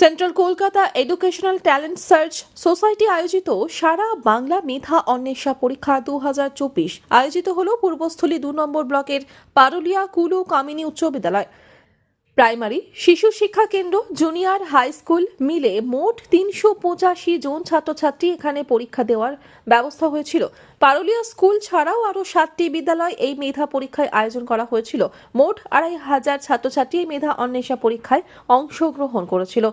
Central Kolkata educational talent search society আয়োজিত সারা বাংলা মেধা অন্বেষা পরীক্ষা দু হাজার চব্বিশ। আয়োজিত হল পূর্বস্থলী দু নম্বর ব্লকের পারুলিয়া কুলু কামিনী উচ্চ বিদ্যালয়। প্রাইমারি, শিশু শিক্ষা কেন্দ্র, জুনিয়র হাই স্কুল মিলে মোট তিনশো পঁচাশি জন ছাত্রছাত্রী এখানে পরীক্ষা দেওয়ার ব্যবস্থা হয়েছিল। পারুলিয়া স্কুল ছাড়াও আরও সাতটি বিদ্যালয় এই মেধা পরীক্ষায় আয়োজন করা হয়েছিল। মোট আড়াই হাজার ছাত্রছাত্রী এই মেধা অন্বেষা পরীক্ষায় অংশগ্রহণ করেছিল।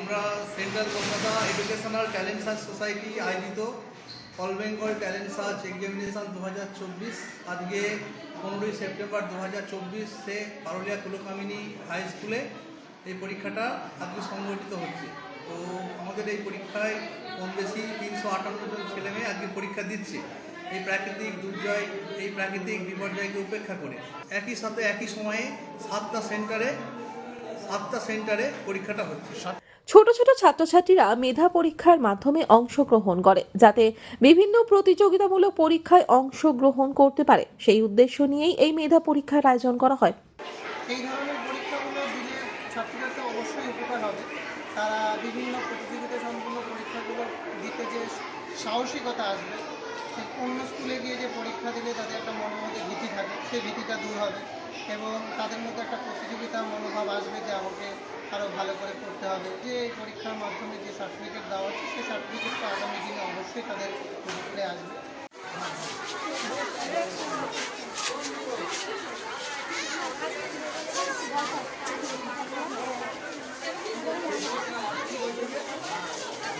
আমরা central Kolkata educational talent search society, আয়োজিত all Bengal talent search examination দু হাজার চব্বিশ। আজকে পনেরোই সেপ্টেম্বর দু হাজার চব্বিশে পারুলিয়া তুলকামিনী হাই স্কুলে এই পরীক্ষাটা আজকে সংগঠিত হচ্ছে। তো আমাদের এই পরীক্ষায় কম বেশি তিনশো আটান্ন জন ছেলে মেয়ে আজকে পরীক্ষা দিচ্ছে। এই প্রাকৃতিক দুর্জয় এই প্রাকৃতিক বিপর্যয়কে উপেক্ষা করে। একই সাথে একই সময়ে সাতটা সেন্টারে সাতটা সেন্টারে পরীক্ষাটা হচ্ছে। ছোট ছোট ছাত্রছাত্রীরা মেধা পরীক্ষার মাধ্যমে অংশগ্রহণ করে যাতে বিভিন্ন প্রতিযোগিতামূলক পরীক্ষায় অংশগ্রহণ করতে পারে। সেই উদ্দেশ্য নিয়েই এই মেধা পরীক্ষার আয়োজন করা হয়। এই ধরনের পরীক্ষাগুলো দিলে ছাত্রীদের অবশ্যই উপকার হবে। তারা বিভিন্ন প্রতিযোগিতা সম্পূর্ণ পরীক্ষাগুলো দিতে যে সাহসিকতা আসবে অন্য স্কুলে গিয়ে যে পরীক্ষা দিলে তাদের একটা মনের মধ্যে ভীতি থাকে সেই ভীতিটা দূর হবে। এবং তাদের মধ্যে একটা প্রতিযোগিতা মনোভাব আসবে যে আমাকে আরও ভালো করে করতে হবে। যে পরীক্ষার মাধ্যমে যে সার্টিফিকেট দেওয়া হচ্ছে, সেই সার্টিফিকেটটা আগামী দিনে অবশ্যই তাদের আসবে।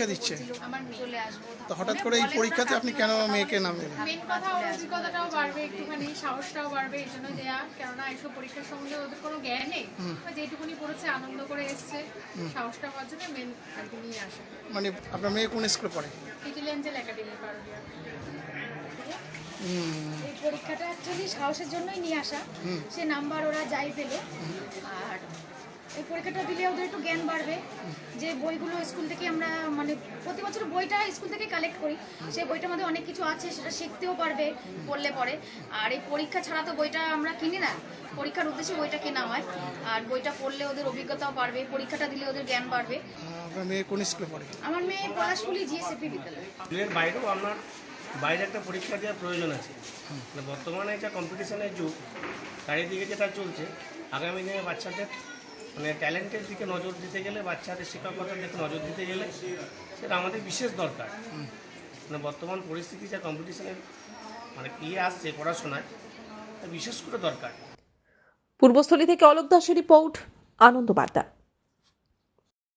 পরীক্ষা দিচ্ছে? আমার চলে আসব তো হঠাৎ করে এই পরীক্ষাতে আপনি কেন মেয়েকে নাম নেবেন মেন কথা ওর অভিজ্ঞতাটাও বাড়বে একটুখানি সাহসটাও বাড়বে এই জন্য দেয়া কেননা এইসব পরীক্ষার সম্বন্ধে ওদের কোনো জ্ঞান নেই। যেটুকুনি পড়েছে আনন্দ করে এসছে সাহসটা হওয়ার জন্য মেন আর কি নিয়ে আসে। মানে আপনার মেয়ে কোন স্কুলে পড়ে? লিটিল এঞ্জেল একাডেমি পারুলিয়া এই পরীক্ষাটা অ্যাকচুয়ালি সাহসের জন্যই নিয়ে আসা। সে নাম্বার ওরা যাই পেল। আর এই পরীক্ষাটা দিলে ওদের একটু জ্ঞান বাড়বে। যে বইগুলো স্কুল থেকে আমরা মানে প্রতি বছর বইটা স্কুল থেকে কালেক্ট করি। সেই বইটার মধ্যে অনেক কিছু আছে সেটা শিখতেও পারবে পড়লে পরে। আর এই পরীক্ষা ছাড়া তো বইটা আমরা কিনি না। পরীক্ষার উদ্দেশ্যে বইটা কেনা হয়। আর বইটা পড়লে ওদের অভিজ্ঞতাও বাড়বে পরীক্ষাটা দিলে ওদের জ্ঞান বাড়বে। আপনার মেয়ে কোন স্কুলে পড়ে? আমার মেয়ে পলাশপুলি জিএসএপি বিদ্যালয়। স্কুলের বাইরেও আপনার বাইরে একটা পরীক্ষা দেওয়ার প্রয়োজন আছে। মানে বর্তমানে এটা কম্পিটিশনের যুগ চারিদিকে যেটা চলছে আগামী দিনে বাচ্চাদের মানে ট্যালেন্টের দিকে নজর দিতে গেলে বাচ্চাদের শিক্ষকতার দিকে নজর দিতে গেলে সেটা আমাদের বিশেষ দরকার। মানে বর্তমান পরিস্থিতি যা কম্পিটিশনের মানে ইয়ে আসছে পড়াশোনায় তা বিশেষ করে দরকার। পূর্বস্থলী থেকে অলোক দাসের রিপোর্ট আনন্দ বার্তা